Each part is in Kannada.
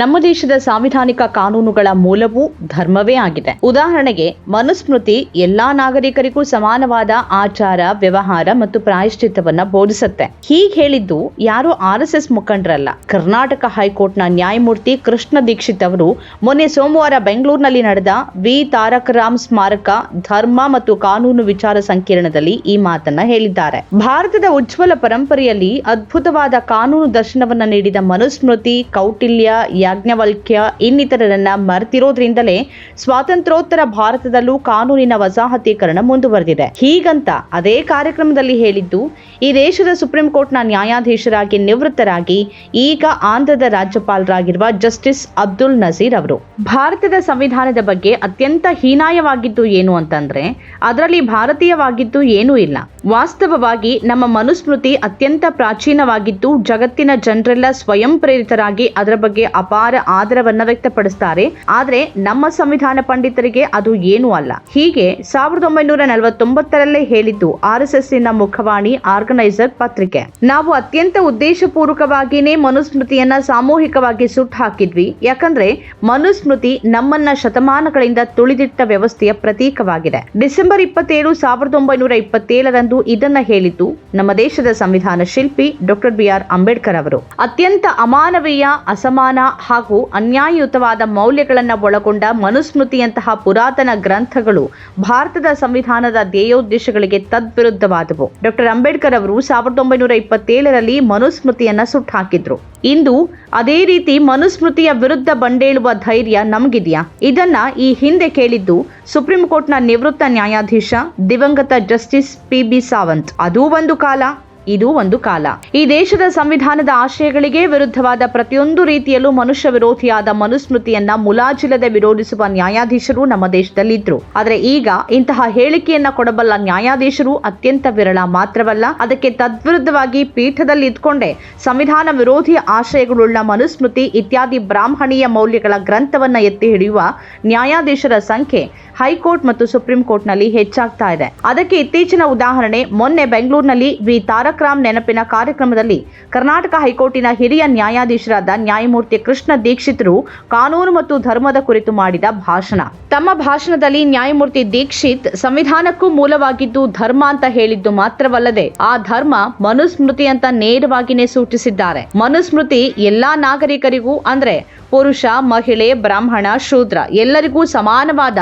ನಮ್ಮ ದೇಶದ ಸಾಂವಿಧಾನಿಕ ಕಾನೂನುಗಳ ಮೂಲವೂ ಧರ್ಮವೇ ಆಗಿದೆ. ಉದಾಹರಣೆಗೆ, ಮನುಸ್ಮೃತಿ ಎಲ್ಲಾ ನಾಗರಿಕರಿಗೂ ಸಮಾನವಾದ ಆಚಾರ, ವ್ಯವಹಾರ ಮತ್ತು ಪ್ರಾಯಶ್ಚಿತ್ತವನ್ನ ಬೋಧಿಸುತ್ತೆ. ಹೀಗೆ ಹೇಳಿದ್ದು ಯಾರು ಆರ್ ಎಸ್ ಎಸ್ ಮುಖಂಡರಲ್ಲ. ಕರ್ನಾಟಕ ಹೈಕೋರ್ಟ್ನ ನ್ಯಾಯಮೂರ್ತಿ ಕೃಷ್ಣ ದೀಕ್ಷಿತ್ ಅವರು ಮೊನ್ನೆ ಸೋಮವಾರ ಬೆಂಗಳೂರಿನಲ್ಲಿ ನಡೆದ ವಿ. ತಾರಕ ರಾಮ್ ಸ್ಮಾರಕ ಧರ್ಮ ಮತ್ತು ಕಾನೂನು ವಿಚಾರ ಸಂಕಿರಣದಲ್ಲಿ ಈ ಮಾತನ್ನ ಹೇಳಿದ್ದಾರೆ. ಭಾರತದ ಉಜ್ವಲ ಪರಂಪರೆಯಲ್ಲಿ ಅದ್ಭುತವಾದ ಕಾನೂನು ದರ್ಶನವನ್ನ ನೀಡಿದ ಮನುಸ್ಮೃತಿ, ಕೌಟಿಲ್ಯ ಯಾಜ್ಞವಲ್ಕ್ಯ ಇನ್ನಿತರರನ್ನ ಮರೆತಿರೋದ್ರಿಂದಲೇ ಸ್ವಾತಂತ್ರ್ಯೋತ್ತರ ಭಾರತದಲ್ಲೂ ಕಾನೂನಿನ ವಸಾಹತೀಕರಣ ಮುಂದುವರೆದಿದೆ. ಹೀಗಂತ ಅದೇ ಕಾರ್ಯಕ್ರಮದಲ್ಲಿ ಹೇಳಿದ್ದು, ಈ ದೇಶದ ಸುಪ್ರೀಂ ಕೋರ್ಟ್ನ ನ್ಯಾಯಾಧೀಶರಾಗಿ ನಿವೃತ್ತರಾಗಿ ಈಗ ಆಂಧ್ರದ ರಾಜ್ಯಪಾಲರಾಗಿರುವ ಜಸ್ಟಿಸ್ ಅಬ್ದುಲ್ ನಜೀರ್ ಅವರು. ಭಾರತದ ಸಂವಿಧಾನದ ಬಗ್ಗೆ ಅತ್ಯಂತ ಹೀನಾಯವಾಗಿದ್ದು ಏನು ಅಂತಂದ್ರೆ, ಅದರಲ್ಲಿ ಭಾರತೀಯವಾಗಿದ್ದು ಏನೂ ಇಲ್ಲ. ವಾಸ್ತವವಾಗಿ ನಮ್ಮ ಮನುಸ್ಮೃತಿ ಅತ್ಯಂತ ಪ್ರಾಚೀನವಾಗಿದ್ದು, ಜಗತ್ತಿನ ಜನರೆಲ್ಲ ಸ್ವಯಂ ಪ್ರೇರಿತರಾಗಿ ಅದರ ಬಗ್ಗೆ ಅಪಾರ ಆದರವನ್ನ ವ್ಯಕ್ತಪಡಿಸ್ತಾರೆ. ಆದರೆ ನಮ್ಮ ಸಂವಿಧಾನ ಪಂಡಿತರಿಗೆ ಅದು ಏನೂ ಅಲ್ಲ. ಹೀಗೆ ಸಾವಿರದ ಒಂಬೈನೂರ ನಲವತ್ತೊಂಬತ್ತರಲ್ಲೇ ಹೇಳಿದ್ದು ಆರ್ ಎಸ್ ಎಸ್ನ ಮುಖವಾಣಿ ಆರ್ಗನೈಸರ್ ಪತ್ರಿಕೆ. ನಾವು ಅತ್ಯಂತ ಉದ್ದೇಶಪೂರ್ವಕವಾಗಿಯೇ ಮನುಸ್ಮೃತಿಯನ್ನ ಸಾಮೂಹಿಕವಾಗಿ ಸುಟ್ಟು ಹಾಕಿದ್ವಿ. ಯಾಕಂದ್ರೆ ಮನುಸ್ಮೃತಿ ನಮ್ಮನ್ನ ಶತಮಾನಗಳಿಂದ ತುಳಿದಿಟ್ಟ ವ್ಯವಸ್ಥೆಯ ಪ್ರತೀಕವಾಗಿದೆ. ಡಿಸೆಂಬರ್ ಇಪ್ಪತ್ತೇಳು ಸಾವಿರದ ಒಂಬೈನೂರ ಇಪ್ಪತ್ತೇಳರಂದು ಇದನ್ನ ಹೇಳಿದ್ದು ನಮ್ಮ ದೇಶದ ಸಂವಿಧಾನ ಶಿಲ್ಪಿ ಡಾಕ್ಟರ್ ಬಿ ಆರ್ ಅಂಬೇಡ್ಕರ್ ಅವರು. ಅತ್ಯಂತ ಅಮಾನವೀಯ, ಅಸಮಾನ ಹಾಗೂ ಅನ್ಯಾಯಯುತವಾದ ಮೌಲ್ಯಗಳನ್ನ ಒಳಗೊಂಡ ಮನುಸ್ಮೃತಿಯಂತಹ ಪುರಾತನ ಗ್ರಂಥಗಳು ಭಾರತದ ಸಂವಿಧಾನದ ಧ್ಯೇಯೋದ್ದೇಶಗಳಿಗೆ ತದ್ವಿರುದ್ಧವಾದವು. ಡಾಕ್ಟರ್ ಅಂಬೇಡ್ಕರ್ ಅವರು ಸಾವಿರದ ಒಂಬೈನೂರ ಇಪ್ಪತ್ತೇಳರಲ್ಲಿ ಮನುಸ್ಮೃತಿಯನ್ನು ಸುಟ್ಟು ಹಾಕಿದ್ರು ಇಂದು ಅದೇ ರೀತಿ ಮನುಸ್ಮೃತಿಯ ವಿರುದ್ಧ ಬಂಡೇಳುವ ಧೈರ್ಯ ನಮಗಿದೆಯಾ? ಇದನ್ನ ಈ ಹಿಂದೆ ಕೇಳಿದ್ದು ಸುಪ್ರೀಂ ಕೋರ್ಟ್ನ ನಿವೃತ್ತ ನ್ಯಾಯಾಧೀಶ ದಿವಂಗತ ಜಸ್ಟಿಸ್ ಪಿ ಬಿ ಸಾವಂತ್. ಅದೂ ಒಂದು ಕಾಲ. ಇದು ಒಂದು ಕಾಲ. ಈ ದೇಶದ ಸಂವಿಧಾನದ ಆಶಯಗಳಿಗೆ ವಿರುದ್ಧವಾದ ಪ್ರತಿಯೊಂದು ರೀತಿಯಲ್ಲೂ ಮನುಷ್ಯ ವಿರೋಧಿಯಾದ ಮನುಸ್ಮೃತಿಯನ್ನ ಮುಲಾಜಿಲ್ಲದೆ ವಿರೋಧಿಸುವ ನ್ಯಾಯಾಧೀಶರು ನಮ್ಮ ದೇಶದಲ್ಲಿದ್ರು. ಆದರೆ ಈಗ ಇಂತಹ ಹೇಳಿಕೆಯನ್ನ ಕೊಡಬಲ್ಲ ನ್ಯಾಯಾಧೀಶರು ಅತ್ಯಂತ ವಿರಳ ಮಾತ್ರವಲ್ಲ, ಅದಕ್ಕೆ ತದ್ವಿರುದ್ಧವಾಗಿ ಪೀಠದಲ್ಲಿ ಇದ್ಕೊಂಡೇ ಸಂವಿಧಾನ ವಿರೋಧಿ ಆಶಯಗಳುಳ್ಳ ಮನುಸ್ಮೃತಿ ಇತ್ಯಾದಿ ಬ್ರಾಹ್ಮಣೀಯ ಮೌಲ್ಯಗಳ ಗ್ರಂಥವನ್ನ ಎತ್ತಿ ಹಿಡಿಯುವ ನ್ಯಾಯಾಧೀಶರ ಸಂಖ್ಯೆ ಹೈಕೋರ್ಟ್ ಮತ್ತು ಸುಪ್ರೀಂ ಕೋರ್ಟ್ನಲ್ಲಿ ಹೆಚ್ಚಾಗ್ತಾ ಇದೆ. ಅದಕ್ಕೆ ಇತ್ತೀಚಿನ ಉದಾಹರಣೆ, ಮೊನ್ನೆ ಬೆಂಗಳೂರಿನಲ್ಲಿ ವಿ. ತಾರಕ್ ರಾಮ್ ನೆನಪಿನ ಕಾರ್ಯಕ್ರಮದಲ್ಲಿ ಕರ್ನಾಟಕ ಹೈಕೋರ್ಟಿನ ಹಿರಿಯ ನ್ಯಾಯಾಧೀಶರಾದ ನ್ಯಾಯಮೂರ್ತಿ ಕೃಷ್ಣ ದೀಕ್ಷಿತರು ಕಾನೂನು ಮತ್ತು ಧರ್ಮದ ಕುರಿತು ಮಾಡಿದ ಭಾಷಣ. ತಮ್ಮ ಭಾಷಣದಲ್ಲಿ ನ್ಯಾಯಮೂರ್ತಿ ದೀಕ್ಷಿತ್, ಸಂವಿಧಾನಕ್ಕೂ ಮೂಲವಾಗಿದ್ದು ಧರ್ಮ ಅಂತ ಹೇಳಿದ್ದು ಮಾತ್ರವಲ್ಲದೆ, ಆ ಧರ್ಮ ಮನುಸ್ಮೃತಿ ಅಂತ ನೇರವಾಗಿನೇ ಸೂಚಿಸಿದ್ದಾರೆ. ಮನುಸ್ಮೃತಿ ಎಲ್ಲಾ ನಾಗರಿಕರಿಗೂ ಅಂದ್ರೆ ಪುರುಷ, ಮಹಿಳೆ, ಬ್ರಾಹ್ಮಣ, ಶೂದ್ರ ಎಲ್ಲರಿಗೂ ಸಮಾನವಾದ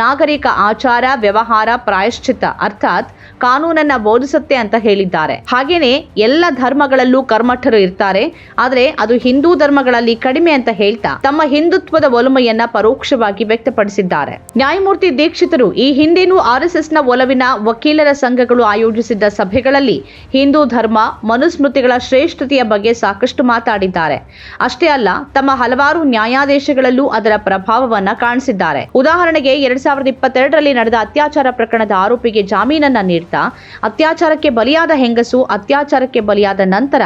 ನಾಗರಿಕ ಆಚಾರ, ವ್ಯವಹಾರ ಪ್ರಾಯಶ್ಚಿತ ಅರ್ಥಾತ್ ಕಾನೂನನ್ನ ಬೋಧಿಸುತ್ತೆ ಅಂತ ಹೇಳಿದ್ದಾರೆ. ಹಾಗೇನೆ ಎಲ್ಲ ಧರ್ಮಗಳಲ್ಲೂ ಕರ್ಮಠರು ಇರ್ತಾರೆ. ಆದ್ರೆ ಅದು ಹಿಂದೂ ಧರ್ಮಗಳಲ್ಲಿ ಕಡಿಮೆ ಅಂತ ಹೇಳ್ತಾ ತಮ್ಮ ಹಿಂದುತ್ವದ ಒಲಮೆಯನ್ನ ಪರೋಕ್ಷವಾಗಿ ವ್ಯಕ್ತಪಡಿಸಿದ್ದಾರೆ. ನ್ಯಾಯಮೂರ್ತಿ ದೀಕ್ಷಿತರು ಈ ಹಿಂದೆನೂ ನ ಒಲವಿನ ವಕೀಲರ ಸಂಘಗಳು ಆಯೋಜಿಸಿದ್ದ ಸಭೆಗಳಲ್ಲಿ ಹಿಂದೂ ಧರ್ಮ, ಮನುಸ್ಮೃತಿಗಳ ಶ್ರೇಷ್ಠತೆಯ ಬಗ್ಗೆ ಸಾಕಷ್ಟು ಮಾತಾಡಿದ್ದಾರೆ. ಅಷ್ಟೇ ಅಲ್ಲ, ತಮ್ಮ ಹಲವಾರು ನ್ಯಾಯಾದೇಶಗಳಲ್ಲೂ ಅದರ ಪ್ರಭಾವವನ್ನ ಕಾಣಿಸಿದ್ದಾರೆ. ಉದಾಹರಣೆಗೆ ಎರಡ್ ಸಾವಿರದ ಇಪ್ಪತ್ತೆರಡರಲ್ಲಿ ನಡೆದ ಅತ್ಯಾಚಾರ ಪ್ರಕರಣದ ಆರೋಪಿಗೆ ಜಾಮೀನನ್ನ ನೀಡ್ತಾ ಅತ್ಯಾಚಾರಕ್ಕೆ ಬಲಿಯಾದ ಹೆಂಗಸು, ಅತ್ಯಾಚಾರಕ್ಕೆ ಬಲಿಯಾದ ನಂತರ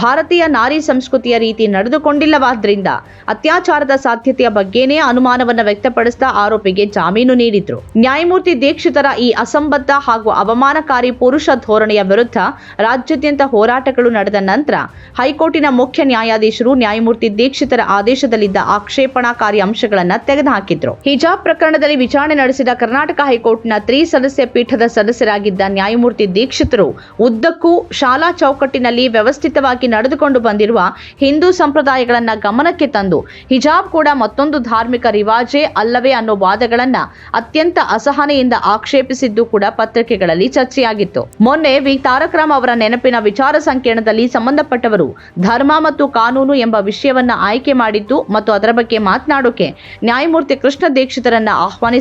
ಭಾರತೀಯ ನಾರಿ ಸಂಸ್ಕೃತಿಯ ರೀತಿ ನಡೆದುಕೊಂಡಿಲ್ಲವಾದ್ರಿಂದ ಅತ್ಯಾಚಾರದ ಸಾಧ್ಯತೆಯ ಬಗ್ಗೆನೇ ಅನುಮಾನವನ್ನ ವ್ಯಕ್ತಪಡಿಸ್ತಾ ಆರೋಪಿಗೆ ಜಾಮೀನು ನೀಡಿದ್ರು. ನ್ಯಾಯಮೂರ್ತಿ ದೀಕ್ಷಿತರ ಈ ಅಸಂಬದ್ಧ ಹಾಗೂ ಅವಮಾನಕಾರಿ ಪುರುಷ ಧೋರಣೆಯ ವಿರುದ್ಧ ರಾಜ್ಯಾದ್ಯಂತ ಹೋರಾಟಗಳು ನಡೆದ ನಂತರ ಹೈಕೋರ್ಟಿನ ಮುಖ್ಯ ನ್ಯಾಯಾಧೀಶರು ನ್ಯಾಯಮೂರ್ತಿ ದೀಕ್ಷಿತರ ಆದೇಶದಲ್ಲಿದ್ದ ಆಕ್ಷೇಪಣಾಕಾರಿ ಅಂಶಗಳನ್ನ ತೆಗೆದುಹಾಕಿದ್ರು. ಹಿಜಾಬ್ ಪ್ರಕರಣದಲ್ಲಿ ವಿಚಾರಣೆ ನಡೆಸಿದ ಕರ್ನಾಟಕ ಹೈಕೋರ್ಟ್ನ ತ್ರಿ ಸದಸ್ಯ ಪೀಠದ ಸದಸ್ಯರಾಗಿದ್ದ ನ್ಯಾಯಮೂರ್ತಿ ದೀಕ್ಷಿತರು ಉದ್ದಕ್ಕೂ ಶಾಲಾ ಚೌಕಟ್ಟಿನಲ್ಲಿ ವ್ಯವಸ್ಥಿತವಾಗಿ ನಡೆದುಕೊಂಡು ಬಂದಿರುವ ಹಿಂದೂ ಸಂಪ್ರದಾಯಗಳನ್ನು ಗಮನಕ್ಕೆ ತಂದು ಹಿಜಾಬ್ ಕೂಡ ಮತ್ತೊಂದು ಧಾರ್ಮಿಕ ರಿವಾಜೇ ಅಲ್ಲವೇ ಅನ್ನೋ ವಾದಗಳನ್ನ ಅತ್ಯಂತ ಅಸಹನೆಯಿಂದ ಆಕ್ಷೇಪಿಸಿದ್ದು ಕೂಡ ಪತ್ರಿಕೆಗಳಲ್ಲಿ ಚರ್ಚೆಯಾಗಿತ್ತು. ಮೊನ್ನೆ ವಿ. ತಾರಕರಾಮ್ ಅವರ ನೆನಪಿನ ವಿಚಾರ ಸಂಕಿರಣದಲ್ಲಿ ಸಂಬಂಧಪಟ್ಟವರು ಧರ್ಮ ಮತ್ತು ಕಾನೂನು ಎಂಬ ವಿಷಯವನ್ನ ಆಯ್ಕೆ ಮಾಡಿದ್ದು ಮತ್ತು ಅದರ ಬಗ್ಗೆ ಮಾತನಾಡೋಕೆ ನ್ಯಾಯಮೂರ್ತಿ ಕೃಷ್ಣ ದೀಕ್ಷಿತರನ್ನ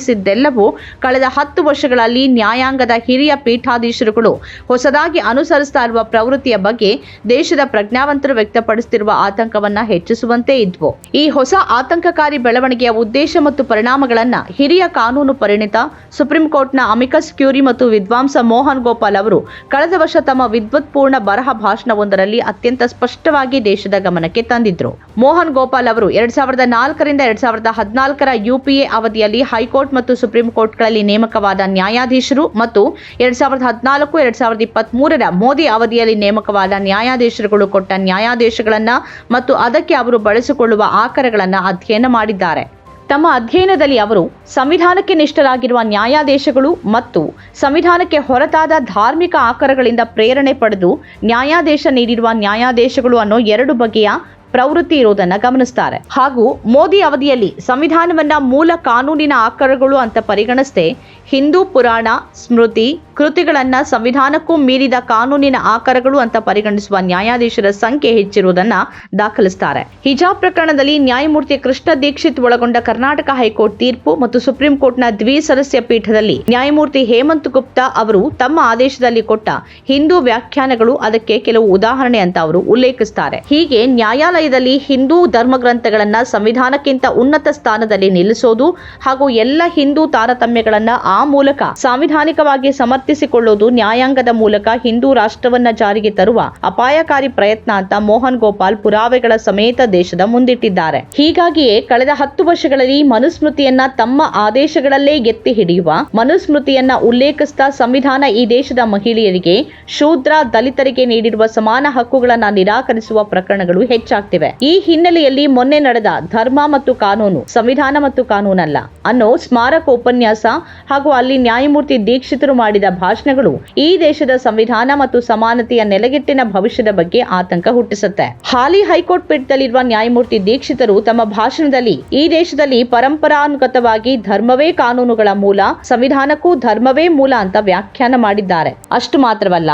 ಆಹ್ವಾನಿಸಿದ್ದೆಲ್ಲವೂ ಕಳೆದ ಹತ್ತು ವರ್ಷಗಳಲ್ಲಿ ನ್ಯಾಯಾಂಗದ ಹಿರಿಯ ಪೀಠಾಧೀಶರುಗಳು ಹೊಸದಾಗಿ ಅನುಸರಿಸ್ತಾ ಇರುವ ಪ್ರವೃತ್ತಿಯ ಬಗ್ಗೆ ದೇಶದ ಪ್ರಜ್ಞಾವಂತರು ವ್ಯಕ್ತಪಡಿಸುತ್ತಿರುವ ಆತಂಕವನ್ನ ಹೆಚ್ಚಿಸುವಂತೆ ಇದ್ವು. ಈ ಹೊಸ ಆತಂಕಕಾರಿ ಬೆಳವಣಿಗೆಯ ಉದ್ದೇಶ ಮತ್ತು ಪರಿಣಾಮಗಳನ್ನ ಹಿರಿಯ ಕಾನೂನು ಪರಿಣಿತ ಸುಪ್ರೀಂ ಕೋರ್ಟ್ನ ಅಮಿಕಸ್ ಕ್ಯೂರಿ ಮತ್ತು ವಿದ್ವಾಂಸ ಮೋಹನ್ ಗೋಪಾಲ್ ಅವರು ಕಳೆದ ವರ್ಷ ತಮ್ಮ ವಿದ್ವತ್ಪೂರ್ಣ ಬರಹ ಭಾಷಣವೊಂದರಲ್ಲಿ ಅತ್ಯಂತ ಸ್ಪಷ್ಟವಾಗಿ ದೇಶದ ಗಮನಕ್ಕೆ ತಂದಿದ್ರು. ಮೋಹನ್ ಗೋಪಾಲ್ ಅವರು ಎರಡ್ ಸಾವಿರದ ನಾಲ್ಕರಿಂದ ಎರಡ್ ಸಾವಿರದ ಹದಿನಾಲ್ಕರ ಯುಪಿಎ ಅವಧಿಯಲ್ಲಿ ಹೈಕೋರ್ಟ್ ಮತ್ತು ಸುಪ್ರೀಂ ಕೋರ್ಟ್ಗಳಲ್ಲಿ ನೇಮಕವಾದ ನ್ಯಾಯಾಧೀಶರು ಮತ್ತು ಎರಡ್ ಸಾವಿರದ ಹದಿನಾಲ್ಕು, ಎರಡ್ ಸಾವಿರದ ಇಪ್ಪತ್ತ್ ಮೂರರ ಮೋದಿ ಅವಧಿಯಲ್ಲಿ ನೇಮಕವಾದ ನ್ಯಾಯಾಧೀಶರುಗಳು ಕೊಟ್ಟ ನ್ಯಾಯಾಧೀಶಗಳನ್ನ ಮತ್ತು ಅದಕ್ಕೆ ಅವರು ಬಳಸಿಕೊಳ್ಳುವ ಆಕರಗಳನ್ನ ಅಧ್ಯಯನ ಮಾಡಿದ್ದಾರೆ. ತಮ್ಮ ಅಧ್ಯಯನದಲ್ಲಿ ಅವರು ಸಂವಿಧಾನಕ್ಕೆ ನಿಷ್ಠರಾಗಿರುವ ನ್ಯಾಯಾದೇಶಗಳು ಮತ್ತು ಸಂವಿಧಾನಕ್ಕೆ ಹೊರತಾದ ಧಾರ್ಮಿಕ ಆಕರಗಳಿಂದ ಪ್ರೇರಣೆ ಪಡೆದು ನ್ಯಾಯಾದೇಶ ನೀಡಿರುವ ನ್ಯಾಯಾದೇಶಗಳು ಅನ್ನೋ ಎರಡು ಬಗೆಯ ಪ್ರವೃತ್ತಿ ಇರುವುದನ್ನು ಗಮನಿಸ್ತಾರೆ. ಹಾಗೂ ಮೋದಿ ಅವಧಿಯಲ್ಲಿ ಸಂವಿಧಾನವನ್ನ ಮೂಲ ಕಾನೂನಿನ ಆಕಾರಗಳು ಅಂತ ಪರಿಗಣಿಸದೆ ಹಿಂದೂ ಪುರಾಣ, ಸ್ಮೃತಿ ಕೃತಿಗಳನ್ನ ಸಂವಿಧಾನಕ್ಕೂ ಮೀರಿದ ಕಾನೂನಿನ ಆಕರಗಳು ಅಂತ ಪರಿಗಣಿಸುವ ನ್ಯಾಯಾಧೀಶರ ಸಂಖ್ಯೆ ಹೆಚ್ಚಿರುವುದನ್ನ ದಾಖಲಿಸುತ್ತಾರೆ ಹಿಜಾಬ್ ಪ್ರಕರಣದಲ್ಲಿ ನ್ಯಾಯಮೂರ್ತಿ ಕೃಷ್ಣ ದೀಕ್ಷಿತ್ ಒಳಗೊಂಡ ಕರ್ನಾಟಕ ಹೈಕೋರ್ಟ್ ತೀರ್ಪು ಮತ್ತು ಸುಪ್ರೀಂ ಕೋರ್ಟ್ನ ದ್ವಿಸದಸ್ಯ ಪೀಠದಲ್ಲಿ ನ್ಯಾಯಮೂರ್ತಿ ಹೇಮಂತ್ ಗುಪ್ತಾ ಅವರು ತಮ್ಮ ಆದೇಶದಲ್ಲಿ ಕೊಟ್ಟ ಹಿಂದೂ ವ್ಯಾಖ್ಯಾನಗಳು ಅದಕ್ಕೆ ಕೆಲವು ಉದಾಹರಣೆ ಅಂತ ಅವರು ಉಲ್ಲೇಖಿಸುತ್ತಾರೆ ಹೀಗೆ ನ್ಯಾಯಾಲಯದಲ್ಲಿ ಹಿಂದೂ ಧರ್ಮ ಗ್ರಂಥಗಳನ್ನ ಸಂವಿಧಾನಕ್ಕಿಂತ ಉನ್ನತ ಸ್ಥಾನದಲ್ಲಿ ನಿಲ್ಲಿಸೋದು ಹಾಗೂ ಎಲ್ಲ ಹಿಂದೂ ತಾರತಮ್ಯಗಳನ್ನ ಆ ಮೂಲಕ ಸಾಂವಿಧಾನಿಕವಾಗಿ ಸಮರ್ಥಿಸಿಕೊಳ್ಳುವುದು ನ್ಯಾಯಾಂಗದ ಮೂಲಕ ಹಿಂದೂ ರಾಷ್ಟ್ರವನ್ನ ಜಾರಿಗೆ ತರುವ ಅಪಾಯಕಾರಿ ಪ್ರಯತ್ನ ಅಂತ ಮೋಹನ್ ಗೋಪಾಲ್ ಪುರಾವೆಗಳ ಸಮೇತ ದೇಶದ ಮುಂದಿಟ್ಟಿದ್ದಾರೆ. ಹೀಗಾಗಿಯೇ ಕಳೆದ ಹತ್ತು ವರ್ಷಗಳಲ್ಲಿ ಮನುಸ್ಮೃತಿಯನ್ನ ತಮ್ಮ ಆದೇಶಗಳಲ್ಲೇ ಎತ್ತಿ ಹಿಡಿಯುವ ಮನುಸ್ಮೃತಿಯನ್ನ ಉಲ್ಲೇಖಿಸ್ತಾ ಸಂವಿಧಾನ ಈ ದೇಶದ ಮಹಿಳೆಯರಿಗೆ ಶೂದ್ರ ದಲಿತರಿಗೆ ನೀಡಿರುವ ಸಮಾನ ಹಕ್ಕುಗಳನ್ನ ನಿರಾಕರಿಸುವ ಪ್ರಕರಣಗಳು ಹೆಚ್ಚಾಗ್ತಿವೆ. ಈ ಹಿನ್ನೆಲೆಯಲ್ಲಿ ಮೊನ್ನೆ ನಡೆದ ಧರ್ಮ ಮತ್ತು ಕಾನೂನು, ಸಂವಿಧಾನ ಮತ್ತು ಕಾನೂನಲ್ಲ ಅನ್ನೋ ಸ್ಮಾರಕ ಉಪನ್ಯಾಸ ಹಾಗೂ ಅಲ್ಲಿ ನ್ಯಾಯಮೂರ್ತಿ ದೀಕ್ಷಿತರು ಮಾಡಿದ ಭಾಷಣಗಳು ಈ ದೇಶದ ಸಂವಿಧಾನ ಮತ್ತು ಸಮಾನತೆಯ ನೆಲೆಗೆಟ್ಟಿನ ಭವಿಷ್ಯದ ಬಗ್ಗೆ ಆತಂಕ ಹುಟ್ಟಿಸುತ್ತೆ. ಹಾಲಿ ಹೈಕೋರ್ಟ್ ಪೀಠದಲ್ಲಿರುವ ನ್ಯಾಯಮೂರ್ತಿ ದೀಕ್ಷಿತರು ತಮ್ಮ ಭಾಷಣದಲ್ಲಿ ಈ ದೇಶದಲ್ಲಿ ಪರಂಪರಾನುಗತವಾಗಿ ಧರ್ಮವೇ ಕಾನೂನುಗಳ ಮೂಲ, ಸಂವಿಧಾನಕ್ಕೂ ಧರ್ಮವೇ ಮೂಲ ಅಂತ ವ್ಯಾಖ್ಯಾನ ಮಾಡಿದ್ದಾರೆ. ಅಷ್ಟು ಮಾತ್ರವಲ್ಲ,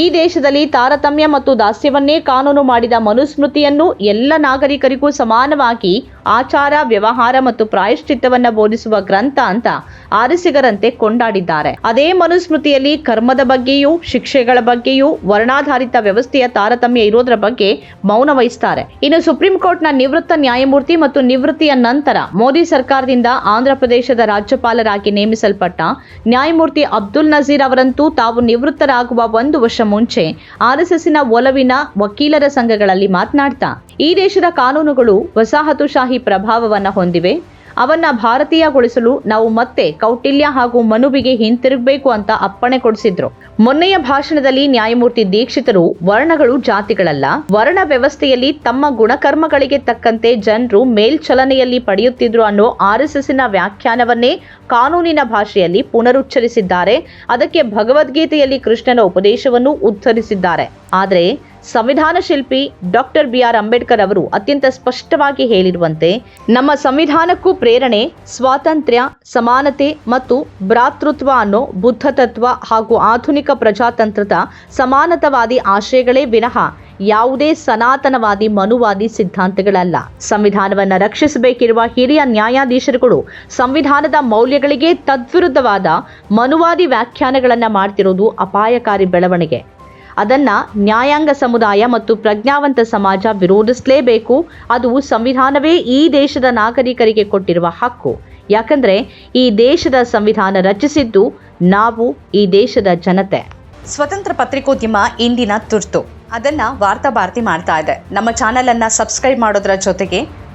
ಈ ದೇಶದಲ್ಲಿ ತಾರತಮ್ಯ ಮತ್ತು ದಾಸ್ಯವನ್ನೇ ಕಾನೂನು ಮಾಡಿದ ಮನುಸ್ಮೃತಿಯನ್ನು ಎಲ್ಲ ನಾಗರಿಕರಿಗೂ ಸಮಾನವಾಗಿ ಆಚಾರ, ವ್ಯವಹಾರ ಮತ್ತು ಪ್ರಾಯಶ್ಚಿತ್ತವನ್ನ ಬೋಧಿಸುವ ಗ್ರಂಥ ಅಂತ ಆರಿಸಿಗರಂತೆ ಕೊಂಡಾಡಿದ್ದಾರೆ. ಅದೇ ಮನುಸ್ಮೃತಿಯಲ್ಲಿ ಕರ್ಮದ ಬಗ್ಗೆಯೂ, ಶಿಕ್ಷೆಗಳ ಬಗ್ಗೆಯೂ, ವರ್ಣಾಧಾರಿತ ವ್ಯವಸ್ಥೆಯ ತಾರತಮ್ಯ ಇರೋದ್ರ ಬಗ್ಗೆ ಮೌನ ವಹಿಸ್ತಾರೆ. ಇನ್ನು ಸುಪ್ರೀಂ ಕೋರ್ಟ್ನ ನಿವೃತ್ತ ನ್ಯಾಯಮೂರ್ತಿ ಮತ್ತು ನಿವೃತ್ತಿಯ ನಂತರ ಮೋದಿ ಸರ್ಕಾರದಿಂದ ಆಂಧ್ರ ಪ್ರದೇಶದ ರಾಜ್ಯಪಾಲರಾಗಿ ನೇಮಿಸಲ್ಪಟ್ಟ ನ್ಯಾಯಮೂರ್ತಿ ಅಬ್ದುಲ್ ನಜೀರ್ ಅವರಂತೂ ತಾವು ನಿವೃತ್ತರಾಗುವ ಒಂದು ವರ್ಷ ಮುಂಚೆ ಆರ್ಎಸ್ಎಸ್ನ ಒಲವಿನ ವಕೀಲರ ಸಂಘಗಳಲ್ಲಿ ಮಾತನಾಡ್ತಾ, ಈ ದೇಶದ ಕಾನೂನುಗಳು ವಸಾಹತುಶಾಹಿ ಪ್ರಭಾವವನ್ನ ಹೊಂದಿವೆ. ಅವನ್ನ ಭಾರತೀಯಗೊಳಿಸಲು ನಾವು ಮತ್ತೆ ಕೌಟಿಲ್ಯ ಹಾಗೂ ಮನುವಿಗೆ ಹಿಂತಿರುಗಬೇಕು ಅಂತ ಅಪ್ಪಣೆ ಕೊಡಿಸಿದ್ರು. ಮೊನ್ನೆಯ ಭಾಷಣದಲ್ಲಿ ನ್ಯಾಯಮೂರ್ತಿ ದೀಕ್ಷಿತರು ವರ್ಣಗಳು ಜಾತಿಗಳಲ್ಲ. ವರ್ಣ ವ್ಯವಸ್ಥೆಯಲ್ಲಿ ತಮ್ಮ ಗುಣಕರ್ಮಗಳಿಗೆ ತಕ್ಕಂತೆ ಜನರು ಮೇಲ್ಚಲನೆಯಲ್ಲಿ ಪಡೆಯುತ್ತಿದ್ರು ಅನ್ನೋ ಆರ್ಎಸ್ಎಸ್ನ ವ್ಯಾಖ್ಯಾನವನ್ನೇ ಕಾನೂನಿನ ಭಾಷೆಯಲ್ಲಿ ಪುನರುಚ್ಚರಿಸಿದ್ದಾರೆ. ಅದಕ್ಕೆ ಭಗವದ್ಗೀತೆಯಲ್ಲಿ ಕೃಷ್ಣನ ಉಪದೇಶವನ್ನು ಉದ್ಧರಿಸಿದ್ದಾರೆ ಆದರೆ ಸಂವಿಧಾನ ಶಿಲ್ಪಿ ಡಾಕ್ಟರ್ ಬಿ ಆರ್ ಅಂಬೇಡ್ಕರ್ ಅವರು ಅತ್ಯಂತ ಸ್ಪಷ್ಟವಾಗಿ ಹೇಳಿರುವಂತೆ, ನಮ್ಮ ಸಂವಿಧಾನಕ್ಕೂ ಪ್ರೇರಣೆ, ಸ್ವಾತಂತ್ರ್ಯ, ಸಮಾನತೆ ಮತ್ತು ಭ್ರಾತೃತ್ವ ಅನ್ನೋ ಬುದ್ಧ ತತ್ವ ಹಾಗೂ ಆಧುನಿಕ ಪ್ರಜಾತಂತ್ರದ ಸಮಾನತವಾದಿ ಆಶಯಗಳೇ ವಿನಃ ಯಾವುದೇ ಸನಾತನವಾದಿ ಮನುವಾದಿ ಸಿದ್ಧಾಂತಗಳಲ್ಲ. ಸಂವಿಧಾನವನ್ನ ರಕ್ಷಿಸಬೇಕಿರುವ ಹಿರಿಯ ನ್ಯಾಯಾಧೀಶರುಗಳು ಸಂವಿಧಾನದ ಮೌಲ್ಯಗಳಿಗೆ ತದ್ವಿರುದ್ಧವಾದ ಮನುವಾದಿ ವ್ಯಾಖ್ಯಾನಗಳನ್ನು ಮಾಡ್ತಿರೋದು ಅಪಾಯಕಾರಿ ಬೆಳವಣಿಗೆ. ಅದನ್ನ ನ್ಯಾಯಾಂಗ ಸಮುದಾಯ ಮತ್ತು ಪ್ರಜ್ಞಾವಂತ ಸಮಾಜ ವಿರೋಧಿಸಲೇಬೇಕು. ಅದು ಸಂವಿಧಾನವೇ ಈ ದೇಶದ ನಾಗರಿಕರಿಗೆ ಕೊಟ್ಟಿರುವ ಹಕ್ಕು. ಯಾಕಂದ್ರೆ ಈ ದೇಶದ ಸಂವಿಧಾನ ರಚಿಸಿದ್ದು ನಾವು, ಈ ದೇಶದ ಜನತೆ. ಸ್ವತಂತ್ರ ಪತ್ರಿಕೋದ್ಯಮ ಇಂದಿನ ತುರ್ತು. ಅದನ್ನ ವಾರ್ತಾ ಭಾರತಿ ಮಾಡ್ತಾ ಇದೆ. ನಮ್ಮ ಚಾನೆಲ್ ಅನ್ನ ಸಬ್ಸ್ಕ್ರೈಬ್ ಮಾಡೋದ್ರ ಜೊತೆಗೆ